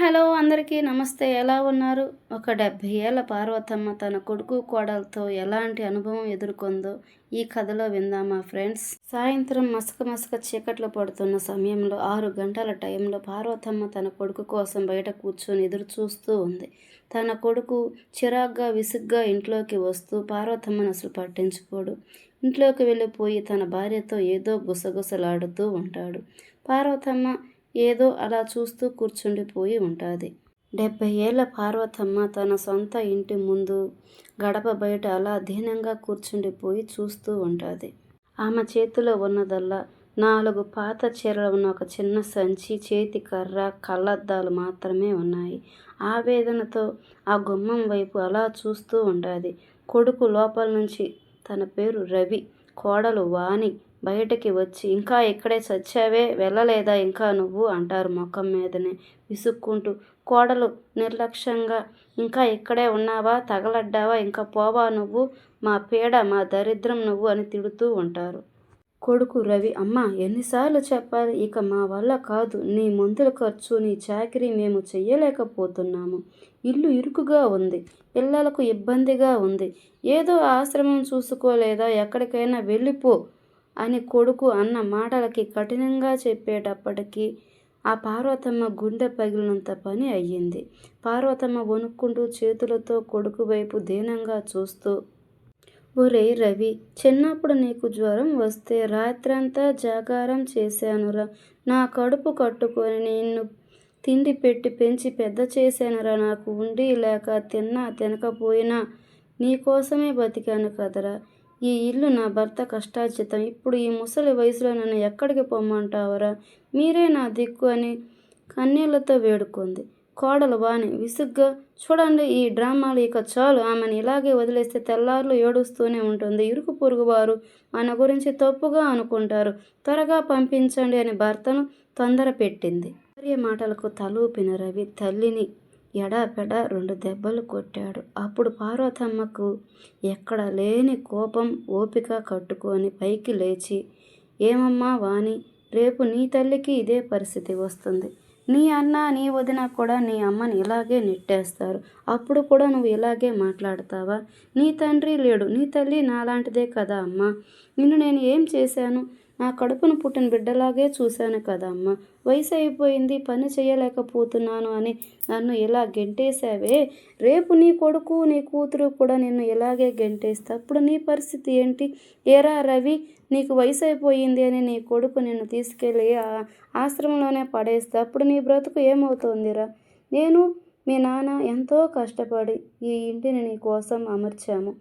Hello అందరికీ నమస్తే. ఎలా ఉన్నారు? ఒక డెబ్భై ఏళ్ళ పార్వతమ్మ తన కొడుకు కోడలతో ఎలాంటి అనుభవం ఎదుర్కొందో ఈ కథలో విందామా ఫ్రెండ్స్. సాయంత్రం మసక మసక చీకట్లు పడుతున్న సమయంలో ఆరు గంటల టైంలో పార్వతమ్మ తన కొడుకు కోసం బయట కూర్చొని ఎదురు చూస్తూ ఉంది. తన కొడుకు చిరాగ్గా విసుగ్గా ఇంట్లోకి వస్తూ పార్వతమ్మను అసలు పట్టించుకోడు. ఇంట్లోకి వెళ్ళిపోయి తన భార్యతో ఏదో గుసగుసలాడుతూ ఉంటాడు. పార్వతమ్మ ఏదో అలా చూస్తూ కూర్చుండిపోయి ఉంటుంది. డెబ్బై ఏళ్ళ పార్వతమ్మ తన సొంత ఇంటి ముందు గడప బయట అలా దీనంగా కూర్చుండిపోయి చూస్తూ ఉంటుంది. ఆమె చేతిలో ఉన్నదల్లా నాలుగు పాత చీరలు ఉన్న ఒక చిన్న సంచి చేతి కర్ర కళ్ళద్దాలు మాత్రమే ఉన్నాయి. ఆవేదనతో ఆ గుమ్మం వైపు అలా చూస్తూ ఉంటుంది. కొడుకు లోపల నుంచి తన పేరు రవి కోడలు వాణి బయటకి వచ్చి ఇంకా ఇక్కడే చచ్చావే? వెళ్ళలేదా ఇంకా నువ్వు? అంటారు ముఖం మీదనే విసుక్కుంటూ. కోడలు నిర్లక్ష్యంగా ఇంకా ఇక్కడే ఉన్నావా? తగలడ్డావా? ఇంకా పోవా నువ్వు? మా పీడ మా దరిద్రం నువ్వు అని తిడుతూ ఉంటారు. కొడుకు రవి అమ్మ ఎన్నిసార్లు చెప్పాలి? ఇక మా వల్ల కాదు. నీ మందుల ఖర్చు నీ చాకరీ మేము చెయ్యలేకపోతున్నాము. ఇల్లు ఇరుకుగా ఉంది. పిల్లలకు ఇబ్బందిగా ఉంది. ఏదో ఆశ్రమం చూసుకోలేదా? ఎక్కడికైనా వెళ్ళిపో. అని కొడుకు అన్న మాటలకి కఠినంగా చెప్పేటప్పటికీ ఆ పార్వతమ్మ గుండె పగిలినంత పని అయ్యింది. పార్వతమ్మ వణుక్కుంటూ చేతులతో కొడుకు వైపు దీనంగా చూస్తూ ఒరే రవి చిన్నప్పుడు నీకు జ్వరం వస్తే రాత్రంతా జాగారం చేశానురా. నా కడుపు కట్టుకొని నిన్ను తిండి పెట్టి పెంచి పెద్ద చేశానురా. నాకు ఉండి లేక తిన్నా తినకపోయినా నీకోసమే బతికాను కదరా. ఈ ఇల్లు నా భర్త కష్టార్జితం. ఇప్పుడు ఈ ముసలి వయసులో నన్ను ఎక్కడికి పొమ్మంటావరా? మీరే నా దిక్కు అని కన్నీళ్ళతో వేడుకుంది. కోడలు వాణి విసుగ్గా చూడండి ఈ డ్రామాలు ఇక చాలు. ఆమెను ఇలాగే వదిలేస్తే తెల్లార్లు ఏడుస్తూనే ఉంటుంది. ఇరుకు పొరుగు వారు మన గురించి తప్పుగా అనుకుంటారు. త్వరగా పంపించండి అని భర్తను తొందర పెట్టింది భార్య మాటలకు తలూపిన రవి తల్లిని ఎడాపెడ రెండు దెబ్బలు కొట్టాడు. అప్పుడు పార్వతమ్మకు ఎక్కడ లేని కోపం ఓపిక కట్టుకొని పైకి లేచి ఏమమ్మా వాణి రేపు నీ తల్లికి ఇదే పరిస్థితి వస్తుంది. నీ అన్న నీ వదిన కూడా నీ అమ్మని ఇలాగే నెట్టేస్తారు. అప్పుడు కూడా నువ్వు ఇలాగే మాట్లాడతావా? నీ తండ్రి లేడు నీ తల్లి నాలాంటిదే కదా అమ్మ. నిన్ను నేను ఏం చేశాను? నా కడుపును పుట్టిన బిడ్డలాగే చూశాను కదా అమ్మ వయసు అయిపోయింది పని చేయలేకపోతున్నాను అని నన్ను ఇలా గెంటేశావే. రేపు నీ కొడుకు నీ కూతురు కూడా నిన్ను ఇలాగే గెంటేస్తా అప్పుడు నీ పరిస్థితి ఏంటి? ఏరా రవి నీకు వయసు అయిపోయింది అని నీ కొడుకు నిన్ను తీసుకెళ్ళి ఆశ్రమంలోనే పడేస్తే అప్పుడు నీ బ్రతుకు ఏమవుతోందిరా? నేను మీ నాన్న ఎంతో కష్టపడి ఈ ఇంటిని నీ కోసం అమర్చాము.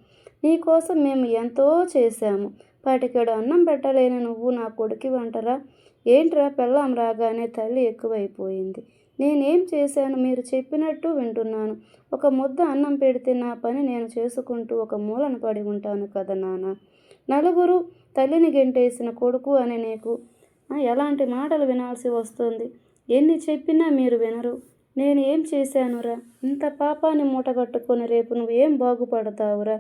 నీ కోసం మేము ఎంతో చేశాము. పటికెడు. అన్నం పెట్టలేని నువ్వు నా కొడుకు వంటరా? ఏంట్రా పెళ్ళాం రాగానే తల్లి ఎక్కువైపోయింది. నేనేం చేశాను? మీరు చెప్పినట్టు వింటున్నాను. ఒక ముద్ద అన్నం పెడితే నా పని నేను చేసుకుంటూ ఒక మూలను పడి ఉంటాను కదా నాన్న నలుగురు తల్లిని గెంటేసిన కొడుకు అని నీకు ఎలాంటి మాటలు వినాల్సి వస్తుంది? ఎన్ని చెప్పినా మీరు వినరు. నేను ఏం చేశానురా? ఇంత పాపాన్ని మూటగట్టుకొని రేపు నువ్వు ఏం బాగుపడతావురా?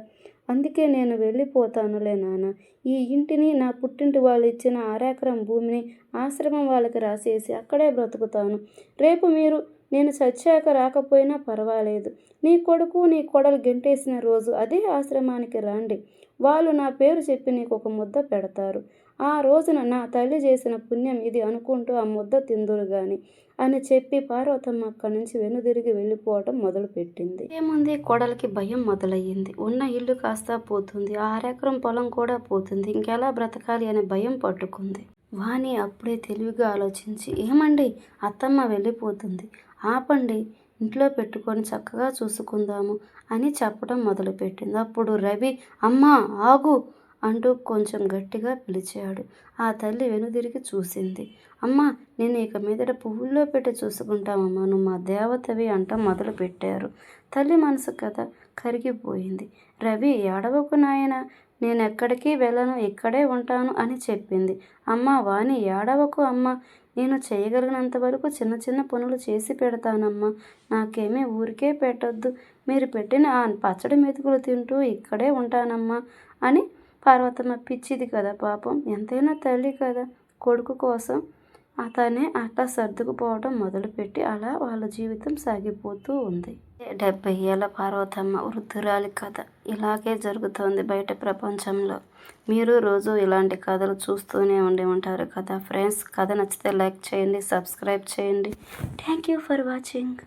అందుకే నేను వెళ్ళిపోతానులే నాన్న. ఈ ఇంటిని నా పుట్టింటి వాళ్ళు ఇచ్చిన అరెకరం భూమిని ఆశ్రమం వాళ్ళకి రాసేసి అక్కడే బ్రతుకుతాను. రేపు మీరు నేను చచ్చాక రాకపోయినా పర్వాలేదు. నీ కొడుకు నీ కొడలు గెంటేసిన రోజు అదే ఆశ్రమానికి రండి. వాళ్ళు నా పేరు చెప్పి నీకు ఒక ముద్ద పెడతారు. ఆ రోజున నా తల్లి చేసిన పుణ్యం ఇది అనుకుంటూ ఆ ముద్ద తిందురు గాని అని చెప్పి పార్వతమ్మ అక్కడి నుంచి వెనుదిరిగి వెళ్ళిపోవటం మొదలుపెట్టింది. ఏముంది? కోడలికి భయం మొదలయ్యింది. ఉన్న ఇల్లు కాస్త పోతుంది. ఆరెకరం పొలం కూడా పోతుంది. ఇంకెలా బ్రతకాలి అనే భయం పట్టుకుంది. వాణి అప్పుడే తెలివిగా ఆలోచించి ఏమండి? అత్తమ్మ వెళ్ళిపోతుంది. ఆపండి. ఇంట్లో పెట్టుకొని చక్కగా చూసుకుందాము అని చెప్పడం మొదలుపెట్టింది. అప్పుడు రవి అమ్మ ఆగు! అంటూ కొంచెం గట్టిగా పిలిచాడు. ఆ తల్లి వెనుదిరిగి చూసింది. అమ్మ నేను ఇక మీదట పువ్వుల్లో పెట్టి చూసుకుంటామమ్మా నువ్వు మా దేవతవి అంట మొదలు పెట్టారు తల్లి మనసు కథ కరిగిపోయింది. రవి ఏడవకు నాయన నేను ఎక్కడికి వెళ్ళను ఇక్కడే ఉంటాను అని చెప్పింది. అమ్మ వాణి ఏడవకు అమ్మ నేను చేయగలిగినంత వరకు చిన్న చిన్న పనులు చేసి పెడతానమ్మా. నాకేమీ ఊరికే పెట్టొద్దు. మీరు పెట్టిన ఆ పచ్చడి మెతుకులు తింటూ ఇక్కడే ఉంటానమ్మా అని పార్వతమ్మ పిచ్చిది కదా పాపం. ఎంతైనా తల్లి కదా కొడుకు కోసం. అతనే అట్లా సర్దుకుపోవడం మొదలుపెట్టి అలా వాళ్ళ జీవితం సాగిపోతూ ఉంది. డెబ్బై ఏళ్ళ పార్వతమ్మ వృద్ధురాలి కథ ఇలాగే జరుగుతోంది బయట ప్రపంచంలో. మీరు రోజు ఇలాంటి కథలు చూస్తూనే ఉండి ఉంటారు కదా ఫ్రెండ్స్. కథ నచ్చితే లైక్ చేయండి సబ్స్క్రైబ్ చేయండి. Thank you for watching.